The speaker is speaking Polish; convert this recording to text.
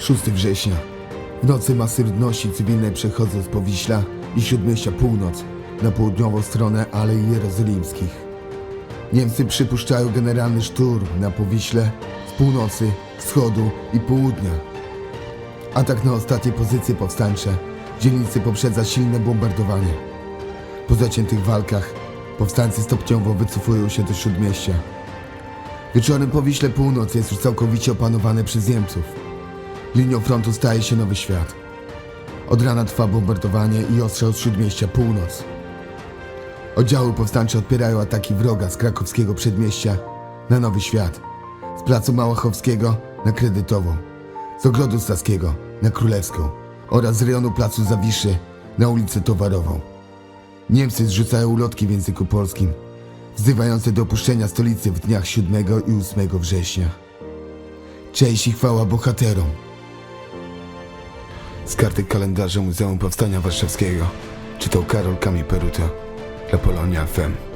Szósty września. W nocy masy ludności cywilnej przechodząc po Wiśla i Śródmieścia Północ na południową stronę Alei Jerozolimskich. Niemcy przypuszczają generalny szturm na Powiśle z północy, wschodu i południa. Atak na ostatnie pozycje powstańcze dzielnicy poprzedza silne bombardowanie. Po zaciętych walkach powstańcy stopniowo wycofują się do Śródmieścia. Wieczorem Powiśle Północ jest już całkowicie opanowane przez Niemców. Linią frontu staje się nowy świat. Od rana trwa bombardowanie i ostrzał z Śródmieścia Północ. Oddziały powstańcze odpierają ataki wroga z krakowskiego przedmieścia na Nowy Świat, z placu Małachowskiego na Kredytową, z ogrodu Saskiego na Królewską oraz z rejonu placu Zawiszy na ulicę Towarową. Niemcy zrzucają ulotki w języku polskim, wzywające do opuszczenia stolicy w dniach 7 i 8 września. Cześć i chwała bohaterom! Z karty kalendarza Muzeum Powstania Warszawskiego czytał Karol Kami Peruta dla Polonia FM.